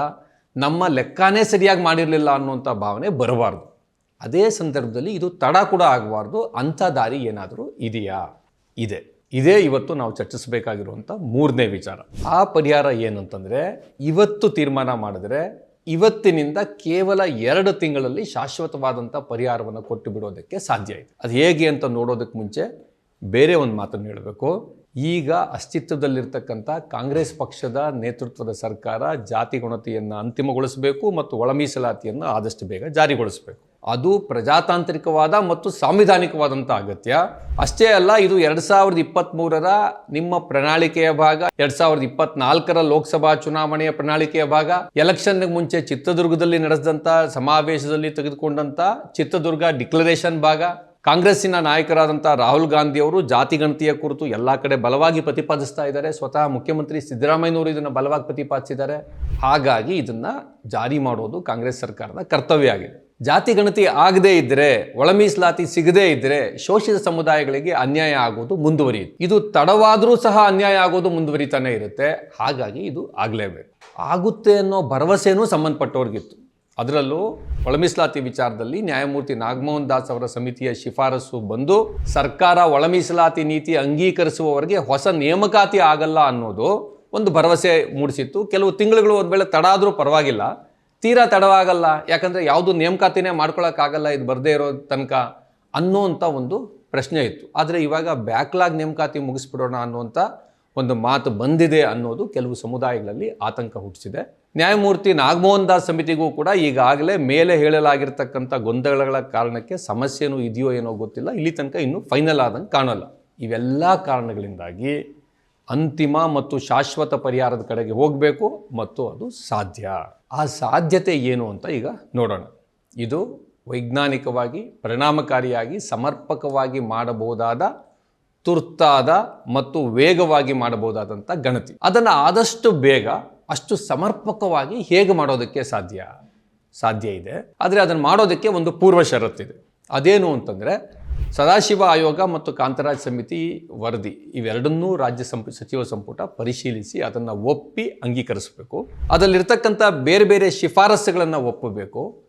ನಮ್ಮ ಲೆಕ್ಕನೇ ಸರಿಯಾಗಿ ಮಾಡಿರಲಿಲ್ಲ ಅನ್ನುವಂಥ ಭಾವನೆ ಬರಬಾರ್ದು. ಅದೇ ಸಂದರ್ಭದಲ್ಲಿ ಇದು ತಡ ಕೂಡ ಆಗಬಾರ್ದು, ಅಂಥ ದಾರಿ ಏನಾದರೂ ಇದೆಯಾ? ಇದೆ. ಇದೇ ಇವತ್ತು ನಾವು ಚರ್ಚಿಸಬೇಕಾಗಿರುವಂಥ ಮೂರನೇ ವಿಚಾರ. ಆ ಪರಿಹಾರ ಏನಂತಂದರೆ, ಇವತ್ತು ತೀರ್ಮಾನ ಮಾಡಿದ್ರೆ ಇವತ್ತಿನಿಂದ ಕೇವಲ ಎರಡು ತಿಂಗಳಲ್ಲಿ ಶಾಶ್ವತವಾದಂಥ ಪರಿಹಾರವನ್ನು ಕೊಟ್ಟು ಬಿಡೋದಕ್ಕೆ ಸಾಧ್ಯ ಇದೆ. ಅದು ಹೇಗೆ ಅಂತ ನೋಡೋದಕ್ಕೆ ಮುಂಚೆ ಬೇರೆ ಒಂದು ಮಾತನ್ನು ಹೇಳಬೇಕು. ಈಗ ಅಸ್ತಿತ್ವದಲ್ಲಿರ್ತಕ್ಕಂಥ ಕಾಂಗ್ರೆಸ್ ಪಕ್ಷದ ನೇತೃತ್ವದ ಸರ್ಕಾರ ಜಾತಿ ಗಣತಿಯನ್ನು ಅಂತಿಮಗೊಳಿಸಬೇಕು ಮತ್ತು ಒಳ ಮೀಸಲಾತಿಯನ್ನು ಆದಷ್ಟು ಬೇಗ ಜಾರಿಗೊಳಿಸಬೇಕು. ಅದು ಪ್ರಜಾತಾಂತ್ರಿಕವಾದ ಮತ್ತು ಸಾಂವಿಧಾನಿಕವಾದಂಥ ಅಗತ್ಯ. ಅಷ್ಟೇ ಅಲ್ಲ, ಇದು ಎರಡು ಸಾವಿರದ ಇಪ್ಪತ್ತ್ಮೂರರ ನಿಮ್ಮ ಪ್ರಣಾಳಿಕೆಯ ಭಾಗ, ಎರಡು ಸಾವಿರದ ಇಪ್ಪತ್ನಾಲ್ಕರ ಲೋಕಸಭಾ ಚುನಾವಣೆಯ ಪ್ರಣಾಳಿಕೆಯ ಭಾಗ ಎಲೆಕ್ಷನ್ ಮುಂಚೆ ಚಿತ್ರದುರ್ಗದಲ್ಲಿ ನಡೆಸಿದಂಥ, ಸಮಾವೇಶದಲ್ಲಿ ತೆಗೆದುಕೊಂಡಂಥ ಚಿತ್ರದುರ್ಗ ಡಿಕ್ಲರೇಷನ್ ಭಾಗ, ಕಾಂಗ್ರೆಸ್ಸಿನ ನಾಯಕರಾದಂಥ ರಾಹುಲ್ ಗಾಂಧಿ ಅವರು ಜಾತಿ ಗಣತಿಯ ಕುರಿತು ಎಲ್ಲ ಕಡೆ ಬಲವಾಗಿ ಪ್ರತಿಪಾದಿಸ್ತಾ ಇದ್ದಾರೆ. ಸ್ವತಃ ಮುಖ್ಯಮಂತ್ರಿ ಸಿದ್ದರಾಮಯ್ಯನವರು ಇದನ್ನು ಬಲವಾಗಿ ಪ್ರತಿಪಾದಿಸಿದ್ದಾರೆ. ಹಾಗಾಗಿ ಇದನ್ನು ಜಾರಿ ಮಾಡೋದು ಕಾಂಗ್ರೆಸ್ ಸರ್ಕಾರದ ಕರ್ತವ್ಯ ಆಗಿದೆ. ಜಾತಿ ಗಣತಿ ಆಗದೇ ಇದ್ದರೆ ಒಳಮೀಸಲಾತಿ ಸಿಗದೇ ಇದ್ದರೆ ಶೋಷಿತ ಸಮುದಾಯಗಳಿಗೆ ಅನ್ಯಾಯ ಆಗೋದು ಮುಂದುವರಿಯುತ್ತೆ. ಇದು ತಡವಾದರೂ ಸಹ ಅನ್ಯಾಯ ಆಗೋದು ಮುಂದುವರಿತಾನೆ ಇರುತ್ತೆ. ಹಾಗಾಗಿ ಇದು ಆಗಲೇಬೇಕು. ಆಗುತ್ತೆ ಅನ್ನೋ ಭರವಸೆನೂ ಸಂಬಂಧಪಟ್ಟವ್ರಿಗಿತ್ತು. ಅದರಲ್ಲೂ ಒಳ ಮೀಸಲಾತಿ ವಿಚಾರದಲ್ಲಿ ನ್ಯಾಯಮೂರ್ತಿ ನಾಗಮೋಹನ್ ದಾಸ್ ಅವರ ಸಮಿತಿಯ ಶಿಫಾರಸು ಬಂದು, ಸರ್ಕಾರ ಒಳಮೀಸಲಾತಿ ನೀತಿ ಅಂಗೀಕರಿಸುವವರೆಗೆ ಹೊಸ ನೇಮಕಾತಿ ಆಗಲ್ಲ ಅನ್ನೋದು ಒಂದು ಭರವಸೆ ಮೂಡಿಸಿತ್ತು. ಕೆಲವು ತಿಂಗಳುಗಳು ಒಂದು ವೇಳೆ ತಡ ಆದರೂ ಪರವಾಗಿಲ್ಲ. ತೀರಾ ತಡವಾಗಲ್ಲ. ಯಾಕಂದರೆ ಯಾವುದು ನೇಮಕಾತಿನೇ ಮಾಡ್ಕೊಳ್ಳೋಕ್ಕಾಗಲ್ಲ ಇದು ಬರದೇ ಇರೋ ತನಕ ಅನ್ನೋವಂಥ ಒಂದು ಪ್ರಶ್ನೆ ಇತ್ತು. ಆದರೆ ಇವಾಗ ಬ್ಯಾಕ್ಲಾಗ್ ನೇಮಕಾತಿ ಮುಗಿಸ್ಬಿಡೋಣ ಅನ್ನುವಂಥ ಒಂದು ಮಾತು ಬಂದಿದೆ ಅನ್ನೋದು ಕೆಲವು ಸಮುದಾಯಗಳಲ್ಲಿ ಆತಂಕ ಹುಟ್ಟಿಸಿದೆ. ನ್ಯಾಯಮೂರ್ತಿ ನಾಗಮೋಹನ್ ದಾಸ್ ಸಮಿತಿಗೂ ಕೂಡ ಈಗಾಗಲೇ ಮೇಲೆ ಹೇಳಲಾಗಿರ್ತಕ್ಕಂಥ ಗೊಂದಲಗಳ ಕಾರಣಕ್ಕೆ ಸಮಸ್ಯೆನೂ ಇದೆಯೋ ಏನೋ ಗೊತ್ತಿಲ್ಲ. ಇಲ್ಲಿ ತನಕ ಇನ್ನೂ ಫೈನಲ್ ಆದಂಗೆ ಕಾಣಲ್ಲ. ಇವೆಲ್ಲ ಕಾರಣಗಳಿಂದಾಗಿ ಅಂತಿಮ ಮತ್ತು ಶಾಶ್ವತ ಪರಿಹಾರದ ಕಡೆಗೆ ಹೋಗಬೇಕು ಮತ್ತು ಅದು ಸಾಧ್ಯ. ಆ ಸಾಧ್ಯತೆ ಏನು ಅಂತ ಈಗ ನೋಡೋಣ. ಇದು ವೈಜ್ಞಾನಿಕವಾಗಿ ಪರಿಣಾಮಕಾರಿಯಾಗಿ ಸಮರ್ಪಕವಾಗಿ ಮಾಡಬಹುದಾದ, ತುರ್ತಾದ ಮತ್ತು ವೇಗವಾಗಿ ಮಾಡಬಹುದಾದಂಥ ಗಣತಿ. ಅದನ್ನು ಆದಷ್ಟು ಬೇಗ, ಅಷ್ಟು ಸಮರ್ಪಕವಾಗಿ ಹೇಗೆ ಮಾಡೋದಕ್ಕೆ ಸಾಧ್ಯ? ಸಾಧ್ಯ ಇದೆ. ಆದರೆ ಅದನ್ನು ಮಾಡೋದಕ್ಕೆ ಒಂದು ಪೂರ್ವ ಷರತ್ತಿದೆ ಅದೇನು ಅಂತಂದರೆ ಸದಾಶಿವ ಆಯೋಗ ಮತ್ತು ಕಾಂತರಾಜ್ ಸಮಿತಿ ವರದಿ, ಇವೆರಡನ್ನೂ ರಾಜ್ಯ ಸಂಪು, ಸಚಿವ ಸಂಪುಟ ಪರಿಶೀಲಿಸಿ ಅದನ್ನು ಒಪ್ಪಿ ಅಂಗೀಕರಿಸಬೇಕು. ಅದರಲ್ಲಿರ್ತಕ್ಕಂಥ ಬೇರೆ ಬೇರೆ ಶಿಫಾರಸುಗಳನ್ನು ಒಪ್ಪಬೇಕು.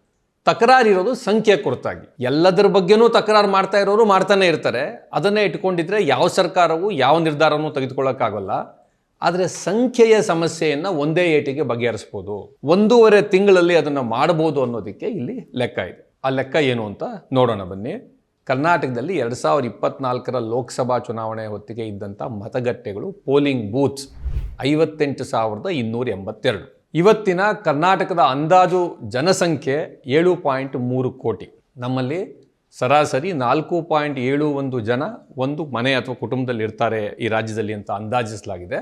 ತಕರಾರಿರೋದು ಸಂಖ್ಯೆ ಕುರಿತಾಗಿ. ಎಲ್ಲದರ ಬಗ್ಗೆನೂ ತಕರಾರು ಮಾಡ್ತಾ ಇರೋರು ಮಾಡ್ತಾನೆ ಇರ್ತಾರೆ. ಅದನ್ನೇ ಇಟ್ಕೊಂಡಿದ್ರೆ ಯಾವ ಸರ್ಕಾರವು ಯಾವ ನಿರ್ಧಾರವೂ ತೆಗೆದುಕೊಳ್ಳೋಕ್ಕಾಗಲ್ಲ. ಆದರೆ ಸಂಖ್ಯೆಯ ಸಮಸ್ಯೆಯನ್ನು ಒಂದೇ ಏಟಿಗೆ ಬಗೆಹರಿಸ್ಬೋದು. ಒಂದೂವರೆ ತಿಂಗಳಲ್ಲಿ ಅದನ್ನು ಮಾಡಬಹುದು ಅನ್ನೋದಕ್ಕೆ ಇಲ್ಲಿ ಲೆಕ್ಕ ಇದೆ. ಆ ಲೆಕ್ಕ ಏನು ಅಂತ ನೋಡೋಣ ಬನ್ನಿ. ಕರ್ನಾಟಕದಲ್ಲಿ ಎರಡು ಸಾವಿರದ ಇಪ್ಪತ್ನಾಲ್ಕರ ಲೋಕಸಭಾ ಚುನಾವಣೆ ಹೊತ್ತಿಗೆ ಇದ್ದಂಥ ಮತಗಟ್ಟೆಗಳು ಪೋಲಿಂಗ್ ಬೂತ್ಸ್ ಐವತ್ತೆಂಟು ಸಾವಿರದ ಇನ್ನೂರ ಎಂಬತ್ತೆರಡು. ಇವತ್ತಿನ ಕರ್ನಾಟಕದ ಅಂದಾಜು ಜನಸಂಖ್ಯೆ ಏಳು ಪಾಯಿಂಟ್ ಮೂರು ಕೋಟಿ. ನಮ್ಮಲ್ಲಿ ಸರಾಸರಿ ನಾಲ್ಕು ಪಾಯಿಂಟ್ ಏಳು ಒಂದು ಜನ ಒಂದು ಮನೆ ಅಥವಾ ಕುಟುಂಬದಲ್ಲಿ ಇರ್ತಾರೆ ಈ ರಾಜ್ಯದಲ್ಲಿ ಅಂತ ಅಂದಾಜಿಸಲಾಗಿದೆ.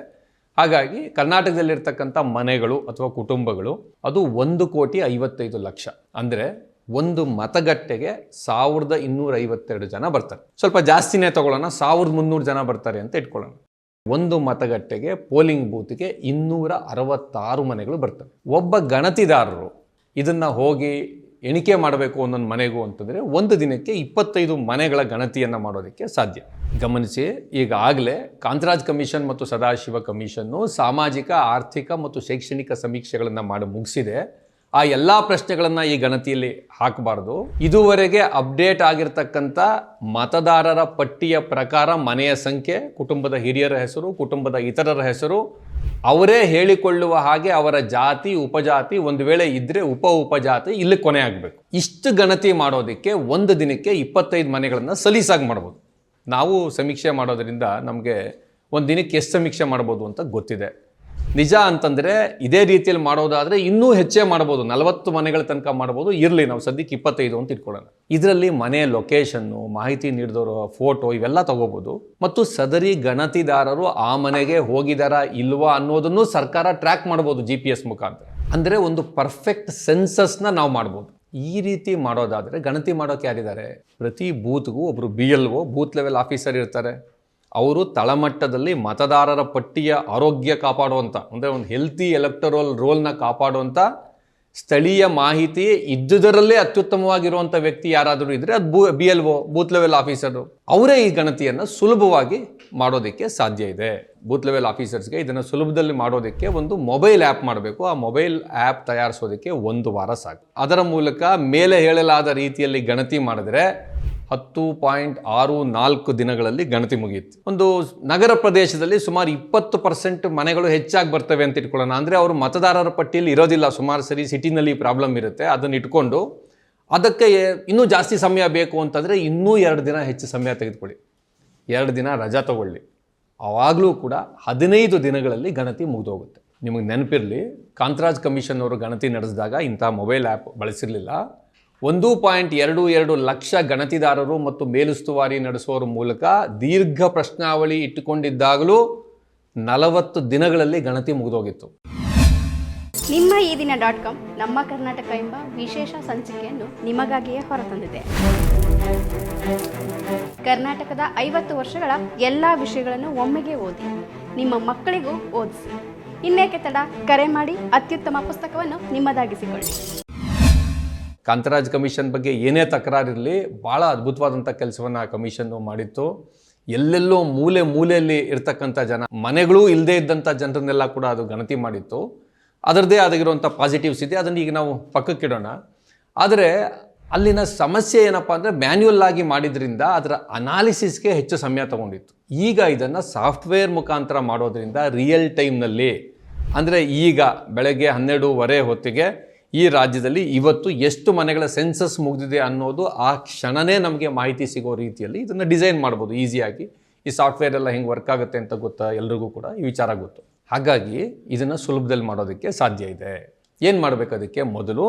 ಹಾಗಾಗಿ ಕರ್ನಾಟಕದಲ್ಲಿರ್ತಕ್ಕಂಥ ಮನೆಗಳು ಅಥವಾ ಕುಟುಂಬಗಳು ಅದು ಒಂದು ಕೋಟಿ ಐವತ್ತೈದು ಲಕ್ಷ. ಅಂದರೆ ಒಂದು ಮತಗಟ್ಟೆಗೆ ಸಾವಿರದ ಇನ್ನೂರ ಐವತ್ತೆರಡು ಜನ ಬರ್ತಾರೆ. ಸ್ವಲ್ಪ ಜಾಸ್ತಿನೇ ತಗೊಳ್ಳೋಣ, ಸಾವಿರದ ಮುನ್ನೂರು ಜನ ಬರ್ತಾರೆ ಅಂತ ಇಟ್ಕೊಳ್ಳೋಣ. ಒಂದು ಮತಗಟ್ಟೆಗೆ ಪೋಲಿಂಗ್ ಬೂತ್ಗೆ ಇನ್ನೂರ ಅರವತ್ತಾರು ಮನೆಗಳು ಬರ್ತವೆ. ಒಬ್ಬ ಗಣತಿದಾರರು ಇದನ್ನ ಹೋಗಿ ಎಣಿಕೆ ಮಾಡಬೇಕು ಒಂದೊಂದು ಮನೆಗೂ ಅಂತಂದರೆ ಒಂದು ದಿನಕ್ಕೆ ಇಪ್ಪತ್ತೈದು ಮನೆಗಳ ಗಣತಿಯನ್ನು ಮಾಡೋದಕ್ಕೆ ಸಾಧ್ಯ. ಗಮನಿಸಿ ಈಗಾಗಲೇ ಕಾಂತರಾಜ್ ಕಮಿಷನ್ ಮತ್ತು ಸದಾಶಿವ ಕಮಿಷನ್ನು ಸಾಮಾಜಿಕ, ಆರ್ಥಿಕ ಮತ್ತು ಶೈಕ್ಷಣಿಕ ಸಮೀಕ್ಷೆಗಳನ್ನು ಮಾಡಿ ಮುಗಿಸಿದೆ. ಆ ಎಲ್ಲ ಪ್ರಶ್ನೆಗಳನ್ನು ಈ ಗಣತಿಯಲ್ಲಿ ಹಾಕಬಾರ್ದು. ಇದುವರೆಗೆ ಅಪ್ಡೇಟ್ ಆಗಿರ್ತಕ್ಕಂಥ ಮತದಾರರ ಪಟ್ಟಿಯ ಪ್ರಕಾರ ಮನೆಯ ಸಂಖ್ಯೆ, ಕುಟುಂಬದ ಹಿರಿಯರ ಹೆಸರು, ಕುಟುಂಬದ ಇತರರ ಹೆಸರು, ಅವರೇ ಹೇಳಿಕೊಳ್ಳುವ ಹಾಗೆ ಅವರ ಜಾತಿ, ಉಪಜಾತಿ, ಒಂದು ವೇಳೆ ಇದ್ರೆ ಉಪ, ಉಪಜಾತಿ ಇಲ್ಲಿ ಕೊನೆ ಆಗಬೇಕು. ಇಷ್ಟು ಗಣತಿ ಮಾಡೋದಕ್ಕೆ ಒಂದು ದಿನಕ್ಕೆ ಇಪ್ಪತ್ತೈದು ಮನೆಗಳನ್ನು ಸಲೀಸಾಗಿ ಮಾಡ್ಬೋದು. ನಾವು ಸಮೀಕ್ಷೆ ಮಾಡೋದರಿಂದ ನಮಗೆ ಒಂದು ದಿನಕ್ಕೆ ಎಷ್ಟು ಸಮೀಕ್ಷೆ ಮಾಡ್ಬೋದು ಅಂತ ಗೊತ್ತಿದೆ. ನಿಜ ಅಂತಂದರೆ ಇದೇ ರೀತಿಯಲ್ಲಿ ಮಾಡೋದಾದರೆ ಇನ್ನೂ ಹೆಚ್ಚೇ ಮಾಡ್ಬೋದು. ನಲವತ್ತು ಮನೆಗಳ ತನಕ ಮಾಡ್ಬೋದು. ಇರಲಿ, ನಾವು ಸದ್ಯಕ್ಕೆ ಇಪ್ಪತ್ತೈದು ಅಂತ ಇಟ್ಕೊಳ್ಳೋಣ. ಇದರಲ್ಲಿ ಮನೆ ಲೊಕೇಶನ್ನು ಮಾಹಿತಿ ನೀಡಿದವರು ಫೋಟೋ ಇವೆಲ್ಲ ತಗೋಬೋದು. ಮತ್ತು ಸದರಿ ಗಣತಿದಾರರು ಆ ಮನೆಗೆ ಹೋಗಿದಾರಾ ಇಲ್ವಾ ಅನ್ನೋದನ್ನು ಸರ್ಕಾರ ಟ್ರ್ಯಾಕ್ ಮಾಡ್ಬೋದು ಜಿ ಪಿ ಎಸ್ ಮುಖಾಂತರ. ಅಂದರೆ ಒಂದು ಪರ್ಫೆಕ್ಟ್ ಸೆನ್ಸಸ್ನ ನಾವು ಮಾಡ್ಬೋದು. ಈ ರೀತಿ ಮಾಡೋದಾದರೆ ಗಣತಿ ಮಾಡೋಕೆ ಯಾರಿದ್ದಾರೆ? ಪ್ರತಿ ಬೂತ್ಗೂ ಒಬ್ಬರು B L O booth level officer ಇರ್ತಾರೆ. ಅವರು ತಳಮಟ್ಟದಲ್ಲಿ ಮತದಾರರ ಪಟ್ಟಿಯ ಆರೋಗ್ಯ ಕಾಪಾಡುವಂಥ ಅಂದರೆ ಒಂದು ಹೆಲ್ತಿ ಎಲೆಕ್ಟರಲ್ ರೋಲ್ನ ಕಾಪಾಡುವಂಥ ಸ್ಥಳೀಯ ಮಾಹಿತಿ ಇದ್ದುದರಲ್ಲೇ ಅತ್ಯುತ್ತಮವಾಗಿರುವಂಥ ವ್ಯಕ್ತಿ ಯಾರಾದರೂ ಇದ್ದರೆ ಅದು ಬೂ B L O booth level officer ಅವರೇ ಈ ಗಣತಿಯನ್ನು ಸುಲಭವಾಗಿ ಮಾಡೋದಕ್ಕೆ ಸಾಧ್ಯ ಇದೆ. ಬೂತ್ ಲೆವೆಲ್ ಆಫೀಸರ್ಸ್ಗೆ ಇದನ್ನು ಸುಲಭದಲ್ಲಿ ಮಾಡೋದಕ್ಕೆ ಒಂದು ಮೊಬೈಲ್ ಆ್ಯಪ್ ಮಾಡಬೇಕು. ಆ ಮೊಬೈಲ್ ಆ್ಯಪ್ ತಯಾರಿಸೋದಕ್ಕೆ ಒಂದು ವಾರ ಸಾಕು. ಅದರ ಮೂಲಕ ಮೇಲೆ ಹೇಳಲಾದ ರೀತಿಯಲ್ಲಿ ಗಣತಿ ಮಾಡಿದ್ರೆ ಹತ್ತು ಪಾಯಿಂಟ್ ಆರು ನಾಲ್ಕು ದಿನಗಳಲ್ಲಿ ಗಣತಿ ಮುಗಿಯುತ್ತೆ ಒಂದು ನಗರ ಪ್ರದೇಶದಲ್ಲಿ ಸುಮಾರು ಇಪ್ಪತ್ತು ಪರ್ಸೆಂಟ್ ಮನೆಗಳು ಹೆಚ್ಚಾಗಿ ಬರ್ತವೆ ಅಂತ ಇಟ್ಕೊಳ್ಳೋಣ. ಅಂದರೆ ಅವರು ಮತದಾರರ ಪಟ್ಟಿಯಲ್ಲಿ ಇರೋದಿಲ್ಲ. ಸುಮಾರು ಸರಿ ಸಿಟಿನಲ್ಲಿ ಪ್ರಾಬ್ಲಮ್ ಇರುತ್ತೆ. ಅದನ್ನು ಇಟ್ಕೊಂಡು ಅದಕ್ಕೆ ಇನ್ನೂ ಜಾಸ್ತಿ ಸಮಯ ಬೇಕು ಅಂತಂದರೆ ಇನ್ನೂ ಎರಡು ದಿನ ಹೆಚ್ಚು ಸಮಯ ತೆಗೆದುಕೊಳ್ಳಿ. ಎರಡು ದಿನ ರಜಾ ತಗೊಳ್ಳಿ. ಆವಾಗಲೂ ಕೂಡ ಹದಿನೈದು ದಿನಗಳಲ್ಲಿ ಗಣತಿ ಮುಗಿದೋಗುತ್ತೆ. ನಿಮಗೆ ನೆನಪಿರಲಿ, ಕಾಂತರಾಜ್ ಕಮಿಷನ್ ಅವರು ಗಣತಿ ನಡೆಸಿದಾಗ ಇಂಥ ಮೊಬೈಲ್ ಆ್ಯಪ್ ಬಳಸಿರಲಿಲ್ಲ. ಒಂದು ಪಾಯಿಂಟ್ ಎರಡು ಎರಡು ಲಕ್ಷ ಗಣತಿದಾರರು ಮತ್ತು ಮೇಲುಸ್ತುವಾರಿ ನಡೆಸುವವರ ಮೂಲಕ ದೀರ್ಘ ಪ್ರಶ್ನಾವಳಿ ಇಟ್ಟುಕೊಂಡಿದ್ದಾಗಲೂ ನಲವತ್ತು ದಿನಗಳಲ್ಲಿ ಗಣತಿ ಮುಗಿದೋಗಿತ್ತು. ನಿಮ್ಮ ಈ ದಿನ ಡಾಟ್ ಕಾಮ್, ನಮ್ಮ ಕರ್ನಾಟಕ ಎಂಬ ವಿಶೇಷ ಸಂಚಿಕೆಯನ್ನು ನಿಮಗಾಗಿಯೇ ಹೊರತಂದಿದೆ. ಕರ್ನಾಟಕದ ಐವತ್ತು ವರ್ಷಗಳ ಎಲ್ಲ ವಿಷಯಗಳನ್ನು ಒಮ್ಮೆಗೆ ಓದಿ, ನಿಮ್ಮ ಮಕ್ಕಳಿಗೂ ಓದಿಸಿ. ಇನ್ನೇಕೆ ತಡ? ಕರೆ ಮಾಡಿ, ಅತ್ಯುತ್ತಮ ಪುಸ್ತಕವನ್ನು ನಿಮ್ಮದಾಗಿಸಿಕೊಳ್ಳಿ. ಕಾಂತರಾಜ್ ಕಮಿಷನ್ ಬಗ್ಗೆ ಏನೇ ತಕರಾರಿರಲಿ ಭಾಳ ಅದ್ಭುತವಾದಂಥ ಕೆಲಸವನ್ನು ಆ ಕಮಿಷನ್ನು ಮಾಡಿತ್ತು. ಎಲ್ಲೆಲ್ಲೋ ಮೂಲೆ ಮೂಲೆಯಲ್ಲಿ ಇರ್ತಕ್ಕಂಥ ಜನ, ಮನೆಗಳೂ ಇಲ್ಲದೇ ಇದ್ದಂಥ ಜನರನ್ನೆಲ್ಲ ಕೂಡ ಅದು ಗಣತಿ ಮಾಡಿತ್ತು. ಅದರದ್ದೇ ಆಗಿರುವಂಥ ಪಾಸಿಟಿವ್ಸ್ ಇದೆ ಅದನ್ನು ಈಗ ನಾವು ಪಕ್ಕಕ್ಕಿಡೋಣ. ಆದರೆ ಅಲ್ಲಿನ ಸಮಸ್ಯೆ ಏನಪ್ಪ ಅಂದರೆ ಮ್ಯಾನ್ಯುಯಲ್ ಆಗಿ ಮಾಡಿದ್ರಿಂದ ಅದರ ಅನಾಲಿಸಿಸ್ಗೆ ಹೆಚ್ಚು ಸಮಯ ತಗೊಂಡಿತ್ತು. ಈಗ ಇದನ್ನು ಸಾಫ್ಟ್ವೇರ್ ಮುಖಾಂತರ ಮಾಡೋದ್ರಿಂದ ರಿಯಲ್ ಟೈಮ್ನಲ್ಲಿ ಅಂದರೆ ಈಗ ಬೆಳಗ್ಗೆ ಹನ್ನೆರಡೂವರೆ ಹೊತ್ತಿಗೆ ಈ ರಾಜ್ಯದಲ್ಲಿ ಇವತ್ತು ಎಷ್ಟು ಮನೆಗಳ ಸೆನ್ಸಸ್ ಮುಗಿದಿದೆ ಅನ್ನೋದು ಆ ಕ್ಷಣನೇ ನಮಗೆ ಮಾಹಿತಿ ಸಿಗೋ ರೀತಿಯಲ್ಲಿ ಇದನ್ನು ಡಿಸೈನ್ ಮಾಡ್ಬೋದು ಈಸಿಯಾಗಿ ಈ ಸಾಫ್ಟ್ವೇರ್ ಎಲ್ಲ ಹೆಂಗೆ ವರ್ಕ್ ಆಗುತ್ತೆ ಅಂತ ಗೊತ್ತಾ ಎಲ್ರಿಗೂ ಕೂಡ ಈ ವಿಚಾರ ಗೊತ್ತು. ಹಾಗಾಗಿ ಇದನ್ನು ಸುಲಭದಲ್ಲಿ ಮಾಡೋದಕ್ಕೆ ಸಾಧ್ಯ ಇದೆ. ಏನು ಮಾಡಬೇಕು ಅದಕ್ಕೆ? ಮೊದಲು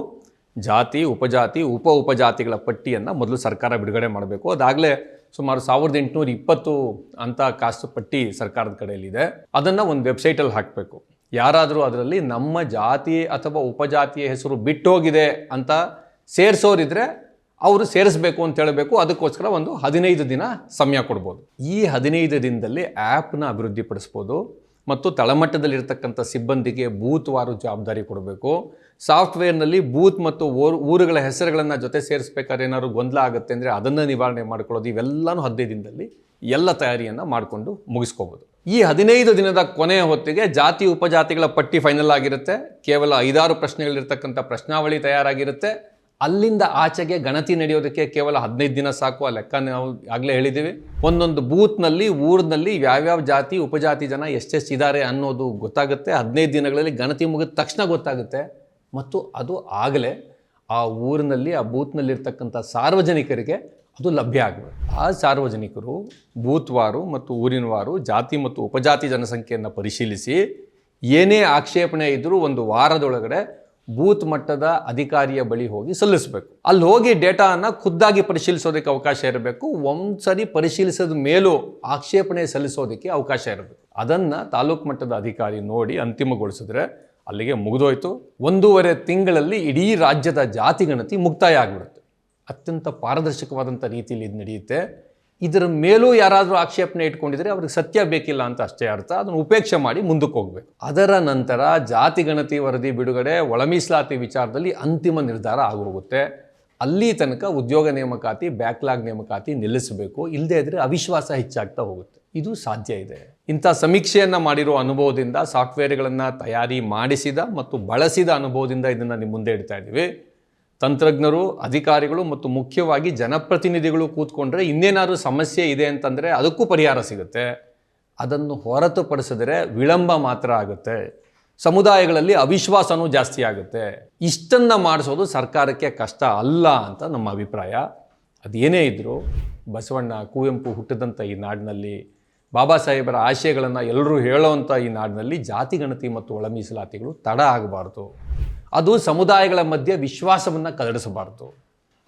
ಜಾತಿ, ಉಪಜಾತಿ, ಉಪ ಉಪಜಾತಿಗಳ ಪಟ್ಟಿಯನ್ನು ಮೊದಲು ಸರ್ಕಾರ ಬಿಡುಗಡೆ ಮಾಡಬೇಕು. ಅದಾಗಲೇ ಸುಮಾರು ಸಾವಿರದ ಎಂಟುನೂರ ಇಪ್ಪತ್ತು ಅಂತ ಕಾಸು ಪಟ್ಟಿ ಸರ್ಕಾರದ ಕಡೆಯಲ್ಲಿದೆ. ಅದನ್ನು ಒಂದು ವೆಬ್ಸೈಟಲ್ಲಿ ಹಾಕಬೇಕು. ಯಾರಾದರೂ ಅದರಲ್ಲಿ ನಮ್ಮ ಜಾತಿ ಅಥವಾ ಉಪಜಾತಿಯ ಹೆಸರು ಬಿಟ್ಟೋಗಿದೆ ಅಂತ ಸೇರಿಸೋರಿದ್ರೆ ಅವರು ಸೇರಿಸಬೇಕು ಅಂತ ಹೇಳಬೇಕು. ಅದಕ್ಕೋಸ್ಕರ ಒಂದು ಹದಿನೈದು ದಿನ ಸಮಯ ಕೊಡ್ಬೋದು. ಈ ಹದಿನೈದು ದಿನದಲ್ಲಿ ಆ್ಯಪ್ನ ಅಭಿವೃದ್ಧಿಪಡಿಸ್ಬೋದು ಮತ್ತು ತಳಮಟ್ಟದಲ್ಲಿರ್ತಕ್ಕಂಥ ಸಿಬ್ಬಂದಿಗೆ ಬೂತ್ ವಾರು ಜವಾಬ್ದಾರಿ ಕೊಡಬೇಕು. ಸಾಫ್ಟ್ವೇರ್ನಲ್ಲಿ ಬೂತ್ ಮತ್ತು ಊರು ಊರುಗಳ ಹೆಸರುಗಳನ್ನು ಜೊತೆ ಸೇರಿಸ್ಬೇಕಾದ್ರೆ ಏನಾದ್ರು ಗೊಂದಲ ಆಗುತ್ತೆ ಅಂದರೆ ಅದನ್ನು ನಿವಾರಣೆ ಮಾಡ್ಕೊಳ್ಳೋದು. ಇವೆಲ್ಲನೂ ಹದಿನೈದು ದಿನದಲ್ಲಿ ಎಲ್ಲ ತಯಾರಿಯನ್ನು ಮಾಡಿಕೊಂಡು ಮುಗಿಸ್ಕೋಬೋದು. ಈ ಹದಿನೈದು ದಿನದ ಕೊನೆಯ ಹೊತ್ತಿಗೆ ಜಾತಿ ಉಪಜಾತಿಗಳ ಪಟ್ಟಿ ಫೈನಲ್ ಆಗಿರುತ್ತೆ. ಕೇವಲ ಐದಾರು ಪ್ರಶ್ನೆಗಳಿರ್ತಕ್ಕಂಥ ಪ್ರಶ್ನಾವಳಿ ತಯಾರಾಗಿರುತ್ತೆ. ಅಲ್ಲಿಂದ ಆಚೆಗೆ ಗಣತಿ ನಡೆಯೋದಕ್ಕೆ ಕೇವಲ ಹದಿನೈದು ದಿನ ಸಾಕು. ಆ ಲೆಕ್ಕ ನಾವು ಆಗಲೇ ಹೇಳಿದ್ದೀವಿ. ಒಂದೊಂದು ಬೂತ್ನಲ್ಲಿ, ಊರಿನಲ್ಲಿ ಯಾವ್ಯಾವ ಜಾತಿ, ಉಪಜಾತಿ ಜನ ಎಷ್ಟೆಷ್ಟು ಇದ್ದಾರೆ ಅನ್ನೋದು ಗೊತ್ತಾಗುತ್ತೆ. ಹದಿನೈದು ದಿನಗಳಲ್ಲಿ ಗಣತಿ ಮುಗಿದ ತಕ್ಷಣ ಗೊತ್ತಾಗುತ್ತೆ. ಮತ್ತು ಅದು ಆಗಲೇ ಆ ಊರಿನಲ್ಲಿ, ಆ ಬೂತ್ನಲ್ಲಿರ್ತಕ್ಕಂಥ ಸಾರ್ವಜನಿಕರಿಗೆ ಅದು ಲಭ್ಯ ಆಗಬೇಕು. ಆ ಸಾರ್ವಜನಿಕರು, ಬೂತ್ವಾರು ಮತ್ತು ಊರಿನವಾರು ಜಾತಿ ಮತ್ತು ಉಪಜಾತಿ ಜನಸಂಖ್ಯೆಯನ್ನು ಪರಿಶೀಲಿಸಿ ಏನೇ ಆಕ್ಷೇಪಣೆ ಇದ್ದರೂ ಒಂದು ವಾರದೊಳಗಡೆ ಬೂತ್ ಮಟ್ಟದ ಅಧಿಕಾರಿಯ ಬಳಿ ಹೋಗಿ ಸಲ್ಲಿಸಬೇಕು. ಅಲ್ಲಿ ಹೋಗಿ ಡೇಟಾವನ್ನು ಖುದ್ದಾಗಿ ಪರಿಶೀಲಿಸೋದಕ್ಕೆ ಅವಕಾಶ ಇರಬೇಕು. ಒಂದ್ಸರಿ ಪರಿಶೀಲಿಸಿದ ಮೇಲೂ ಆಕ್ಷೇಪಣೆ ಸಲ್ಲಿಸೋದಕ್ಕೆ ಅವಕಾಶ ಇರಬೇಕು. ಅದನ್ನು ತಾಲೂಕು ಮಟ್ಟದ ಅಧಿಕಾರಿ ನೋಡಿ ಅಂತಿಮಗೊಳಿಸಿದ್ರೆ ಅಲ್ಲಿಗೆ ಮುಗಿದೋಯ್ತು. ಒಂದೂವರೆ ತಿಂಗಳಲ್ಲಿ ಇಡೀ ರಾಜ್ಯದ ಜಾತಿ ಗಣತಿ ಮುಕ್ತಾಯ ಆಗಿಬಿಡುತ್ತೆ. ಅತ್ಯಂತ ಪಾರದರ್ಶಕವಾದಂಥ ರೀತಿಯಲ್ಲಿ ಇದು ನಡೆಯುತ್ತೆ. ಇದರ ಮೇಲೂ ಯಾರಾದರೂ ಆಕ್ಷೇಪಣೆ ಇಟ್ಕೊಂಡಿದ್ರೆ ಅವ್ರಿಗೆ ಸತ್ಯ ಬೇಕಿಲ್ಲ ಅಂತ ಅಷ್ಟೇ ಅರ್ಥ. ಅದನ್ನು ಉಪೇಕ್ಷೆ ಮಾಡಿ ಮುಂದಕ್ಕೆ ಹೋಗಬೇಕು. ಅದರ ನಂತರ ಜಾತಿ ಗಣತಿ ವರದಿ ಬಿಡುಗಡೆ ಒಳ ಮೀಸಲಾತಿ ವಿಚಾರದಲ್ಲಿ ಅಂತಿಮ ನಿರ್ಧಾರ ಆಗೋಗುತ್ತೆ. ಅಲ್ಲಿ ತನಕ ಉದ್ಯೋಗ ನೇಮಕಾತಿ, ಬ್ಯಾಕ್ಲಾಗ್ ನೇಮಕಾತಿ ನಿಲ್ಲಿಸಬೇಕು. ಇಲ್ಲದೇ ಇದ್ದರೆ ಅವಿಶ್ವಾಸ ಹೆಚ್ಚಾಗ್ತಾ ಹೋಗುತ್ತೆ. ಇದು ಸಾಧ್ಯ ಇದೆ. ಇಂಥ ಸಮೀಕ್ಷೆಯನ್ನು ಮಾಡಿರೋ ಅನುಭವದಿಂದ ಸಾಫ್ಟ್ವೇರ್ಗಳನ್ನು ತಯಾರಿ ಮಾಡಿಸಿದ ಮತ್ತು ಬಳಸಿದ ಅನುಭವದಿಂದ ಇದನ್ನು ನಿಮ್ಮ ಮುಂದೆ ಇಡ್ತಾ ಇದ್ದೀವಿ ತಂತ್ರಜ್ಞರು, ಅಧಿಕಾರಿಗಳು ಮತ್ತು ಮುಖ್ಯವಾಗಿ ಜನಪ್ರತಿನಿಧಿಗಳು ಕೂತ್ಕೊಂಡ್ರೆ ಇನ್ನೇನಾದರೂ ಸಮಸ್ಯೆ ಇದೆ ಅಂತಂದರೆ ಅದಕ್ಕೂ ಪರಿಹಾರ ಸಿಗುತ್ತೆ. ಅದನ್ನು ಹೊರತುಪಡಿಸಿದರೆ ವಿಳಂಬ ಮಾತ್ರ ಆಗುತ್ತೆ. ಸಮುದಾಯಗಳಲ್ಲಿ ಅವಿಶ್ವಾಸನೂ ಜಾಸ್ತಿ ಆಗುತ್ತೆ. ಇಷ್ಟನ್ನು ಮಾಡಿಸೋದು ಸರ್ಕಾರಕ್ಕೆ ಕಷ್ಟ ಅಲ್ಲ ಅಂತ ನಮ್ಮ ಅಭಿಪ್ರಾಯ. ಅದೇನೇ ಇದ್ದರೂ ಬಸವಣ್ಣ ಕುವೆಂಪು ಹುಟ್ಟಿದಂಥ ಈ ನಾಡಿನಲ್ಲಿ, ಬಾಬಾ ಸಾಹೇಬರ ಆಶಯಗಳನ್ನು ಎಲ್ಲರೂ ಹೇಳೋವಂಥ ಈ ನಾಡಿನಲ್ಲಿ ಜಾತಿ ಗಣತಿ ಮತ್ತು ಒಳ ಮೀಸಲಾತಿಗಳು ತಡ ಆಗಬಾರ್ದು. ಅದು ಸಮುದಾಯಗಳ ಮಧ್ಯೆ ವಿಶ್ವಾಸವನ್ನು ಕದಡಿಸಬಾರ್ದು.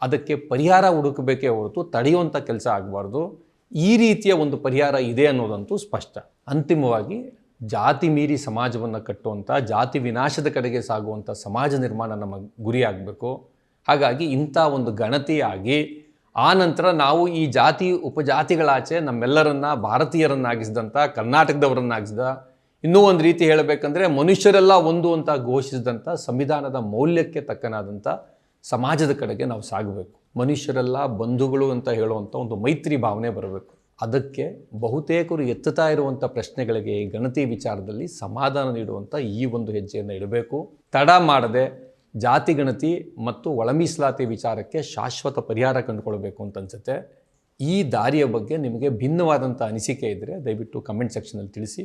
ಅದಕ್ಕೆ ಪರಿಹಾರ ಹುಡುಕಬೇಕೇ ಹೊರತು ತಡೆಯುವಂಥ ಕೆಲಸ ಆಗಬಾರ್ದು. ಈ ರೀತಿಯ ಒಂದು ಪರಿಹಾರ ಇದೆ ಅನ್ನೋದಂತೂ ಸ್ಪಷ್ಟ. ಅಂತಿಮವಾಗಿ ಜಾತಿ ಮೀರಿ ಸಮಾಜವನ್ನು ಕಟ್ಟುವಂಥ ಜಾತಿ ವಿನಾಶದ ಕಡೆಗೆ ಸಾಗುವಂಥ ಸಮಾಜ ನಿರ್ಮಾಣ ನಮ್ಮ ಗುರಿಯಾಗಬೇಕು ಹಾಗಾಗಿ ಇಂಥ ಒಂದು ಗಣತಿಯಾಗಿ ಆ ನಂತರ ನಾವು ಈ ಜಾತಿ ಉಪಜಾತಿಗಳಾಚೆ ನಮ್ಮೆಲ್ಲರನ್ನ ಭಾರತೀಯರನ್ನಾಗಿಸಿದಂಥ ಕರ್ನಾಟಕದವರನ್ನಾಗಿಸಿದ ಇನ್ನೂ ಒಂದು ರೀತಿ ಹೇಳಬೇಕಂದ್ರೆ ಮನುಷ್ಯರೆಲ್ಲ ಒಂದು ಅಂತ ಘೋಷಿಸಿದಂಥ ಸಂವಿಧಾನದ ಮೌಲ್ಯಕ್ಕೆ ತಕ್ಕನಾದಂಥ ಸಮಾಜದ ಕಡೆಗೆ ನಾವು ಸಾಗಬೇಕು. ಮನುಷ್ಯರೆಲ್ಲ ಬಂಧುಗಳು ಅಂತ ಹೇಳುವಂಥ ಒಂದು ಮೈತ್ರಿ ಭಾವನೆ ಬರಬೇಕು. ಅದಕ್ಕೆ ಬಹುತೇಕರು ಎತ್ತುತ್ತಾ ಇರುವಂಥ ಪ್ರಶ್ನೆಗಳಿಗೆ ಗಣತಿ ವಿಚಾರದಲ್ಲಿ ಸಮಾಧಾನ ನೀಡುವಂಥ ಈ ಒಂದು ಹೆಜ್ಜೆಯನ್ನು ಇಡಬೇಕು. ತಡ ಮಾಡದೆ ಜಾತಿ ಗಣತಿ ಮತ್ತು ಒಳಮೀಸಲಾತಿ ವಿಚಾರಕ್ಕೆ ಶಾಶ್ವತ ಪರಿಹಾರ ಕಂಡುಕೊಳ್ಬೇಕು ಅಂತ ಅನ್ಸುತ್ತೆ. ಈ ದಾರಿಯ ಬಗ್ಗೆ ನಿಮಗೆ ಭಿನ್ನವಾದಂಥ ಅನಿಸಿಕೆ ಇದ್ದರೆ ದಯವಿಟ್ಟು ಕಮೆಂಟ್ ಸೆಕ್ಷನಲ್ಲಿ ತಿಳಿಸಿ.